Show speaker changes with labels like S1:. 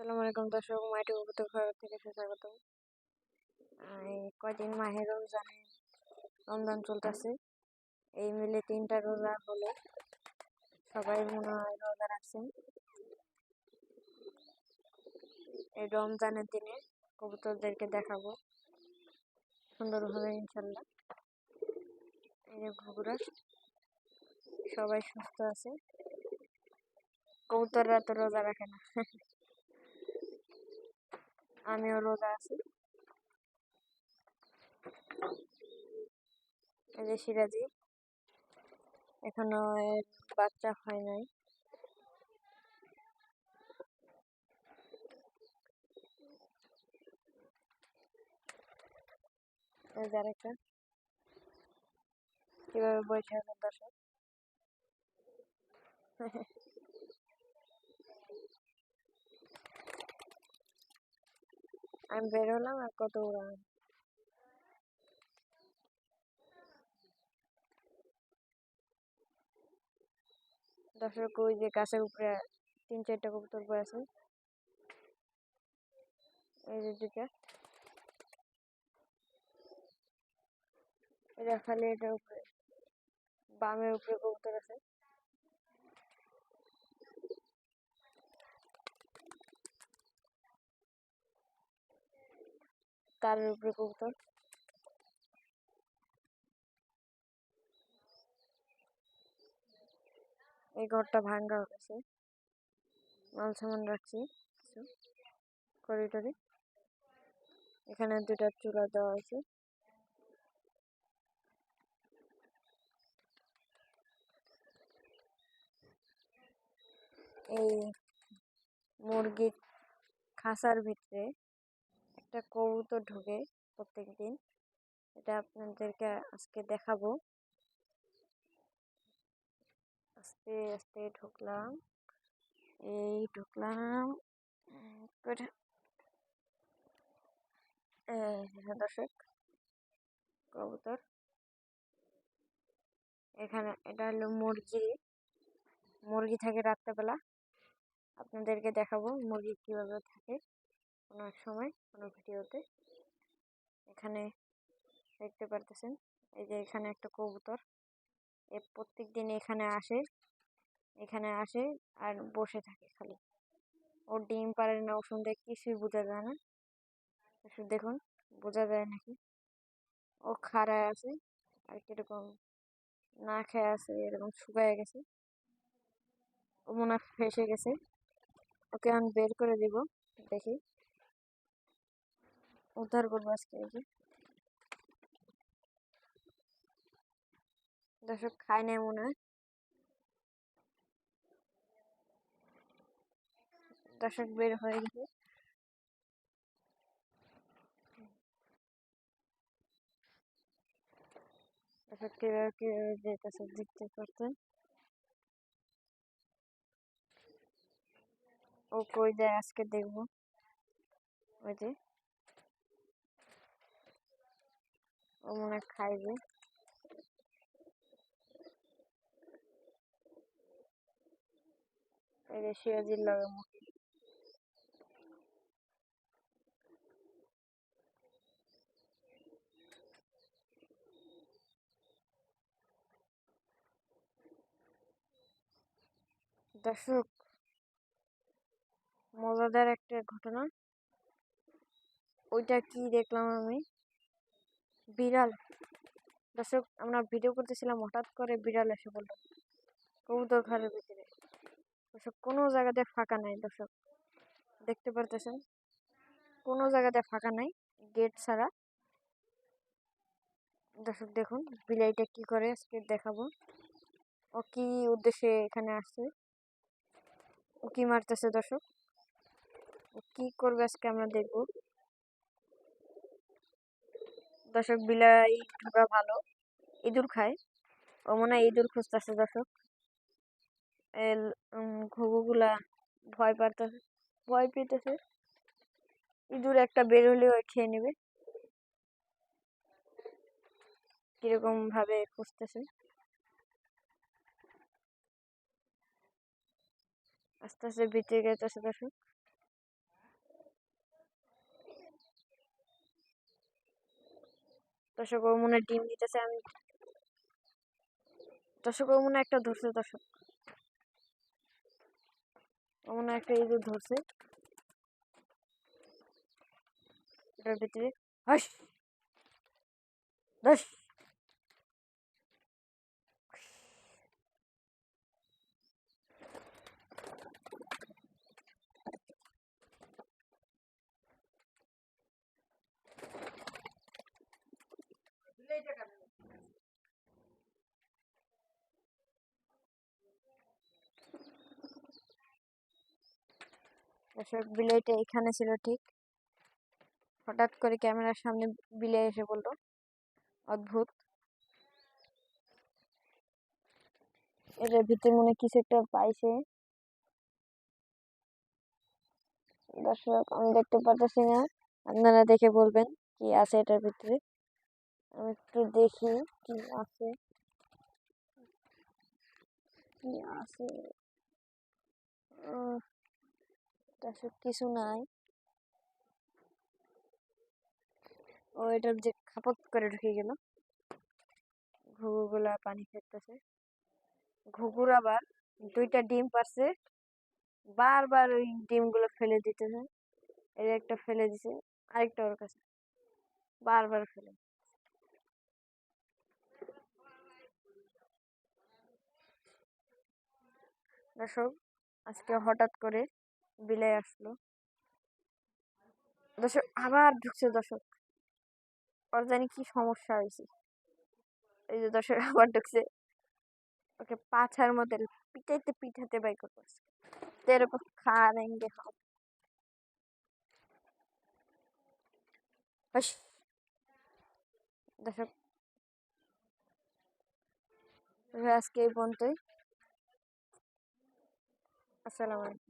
S1: আসসালামু আলাইকুম দর্শক মাইটি কবুতর ঘর থেকে স্বাগত এই কয়দিন মাহের রমজানে রমজান চলতেছে। এই মিলে তিনটা রোজা হলে সবাই মনে হয় রোজা রাখছেন। এই রমজানের দিনে কবুতরদেরকে দেখাবো সুন্দরভাবে ইনশাল্লাহ। এই যে ঘুঘুরা, সবাই সুস্থ আছে। কবুতররা তো রোজা রাখে না। আমিও রোজা আছি এই যে সিরাজি এখনও বাচ্চা হয় নাই। কীভাবে বসে আছেন আমি বেরোলাম আর কত উড়ান দর্শক ওই যে গাছের উপরে তিন চারটা কবুতর বয়ে আছে। এই যে দুটা এটা খালি এটার উপরে, বামের উপরে কবুতর আছে। তার উপরে কবুতর এই ঘরটা ভাঙ্গা হয়েছে। মাল সামান রাখছি কিছু। করিডোরে। এখানে দুটা চূড়া দেওয়া আছে এই মুরগির খাঁচার ভিতরে একটা কবুতর ঢুকে প্রত্যেক দিন এটা আপনাদেরকে আজকে দেখাবো। আস্তে আস্তে ঢুকলাম। এই ঢুকলাম। দর্শক। কবুতর। এখানে এটা হলো মুরগি। মুরগি থাকে রাত্রেবেলা। আপনাদেরকে দেখাবো মুরগি কীভাবে থাকে। কোনো এক সময়, কোনো ভিডিওতে। এখানে দেখতে পারতেছেন, এই যে এখানে একটা কবুতর। এ প্রত্যেক দিন এখানে আসে এখানে আসে আর বসে থাকে খালি। ও ডিম পারে না, ও সন্ধ্যে কিছুই বোঝা যায় না। দেখুন, বোঝা যায় নাকি? ও খাড়ায় আছে আর কীরকম না খেয়ে আছে, এরকম শুকায় গেছে। ও মনে হয় ফেসে গেছে। ওকে আমি বের করে দিব, দেখি। উদ্ধার করব আজকে, এই যে। দর্শক, খায় নাই মনে হয়। দর্শক, বের হয়ে গেছে। দর্শক কীভাবে কীভাবে যেতেছে দেখতে পারতেন ও কই যায় আজকে দেখব। ওই যে। ও মনে খাইবে যে সিরাজির লগে দর্শক মজাদার একটা ঘটনা ওইটা কি দেখলাম আমি বিড়াল। দর্শক, আমরা ভিডিও করতেছিলাম, হঠাৎ করে বিড়াল এসে বলল কবুতর ঘরের ভিতরে। দর্শক, কোনো জায়গাতে ফাঁকা নাই দর্শক। দেখতে পারতেছেন, কোনো জায়গাতে ফাঁকা নাই গেট ছাড়া। দর্শক, দেখুন বিলাইটা কি করে আজকে দেখাবো। ও কি উদ্দেশ্যে এখানে আসছে? ও কি মারতেছে দর্শক? কি করবে আজকে আমরা দেখব। দর্শক বিলাই ঢোকা ভালো। ইঁদুর খায়। ও মনে হয় ইঁদুর খুঁজতেছে দর্শক। ঘুঘুগুলা ভয় পারতেছে ভয় পেতেছে। ইঁদুর একটা বের হলেও খেয়ে নেবে। কীরকম ভাবে খুঁজতেছে। আস্তে আস্তে ভিতরে গেছে দর্শক। দর্শক ও মনে ডিম দিতেছে আমি। দর্শক মনে একটা ধরছে দর্শক। ও মনে একটা ইঁদুর ধরছে। এটার ভিতরে। হাস! দশ দর্শক বিলাইটা এখানে ছিল ঠিক। হঠাৎ করে ক্যামেরার সামনে বিলে এসে বলল, অদ্ভুত। এটার ভিতরে মনে কিছু একটা পাইছে। দর্শক, আমি দেখতে পারতেছি না। আপনারা দেখে বলবেন কি আছে এটার ভিতরে। আমি একটু দেখি কি আছে। কি আছে? দর্শক কিছু নাই। ও এটার যে খাপত করে ঢুকে গেল। ঘুঘুগুলা পানি খেতেছে ঘুঘুর আবার দুইটা ডিম পারছে। বারবার ওই ডিমগুলো ফেলে দিতেছে। এই একটা ফেলে দিছে, আরেকটা ওর কাছে। বারবার ফেলে। দর্শক, আজকে হঠাৎ করে বিলাই আসলো। দর্শক, আবার ঢুকছে দর্শক। ওর জানি কি সমস্যা হয়েছে। এই যে দর্শক, আবার ঢুকছে। ওকে পাছার মধ্যে পিঠাইতে পিঠাতে বাই করতেছে। এরকম খারেঙ্গে দর্শক। আজকে এই পর্যন্তই। আসসালামু আলাইকুম।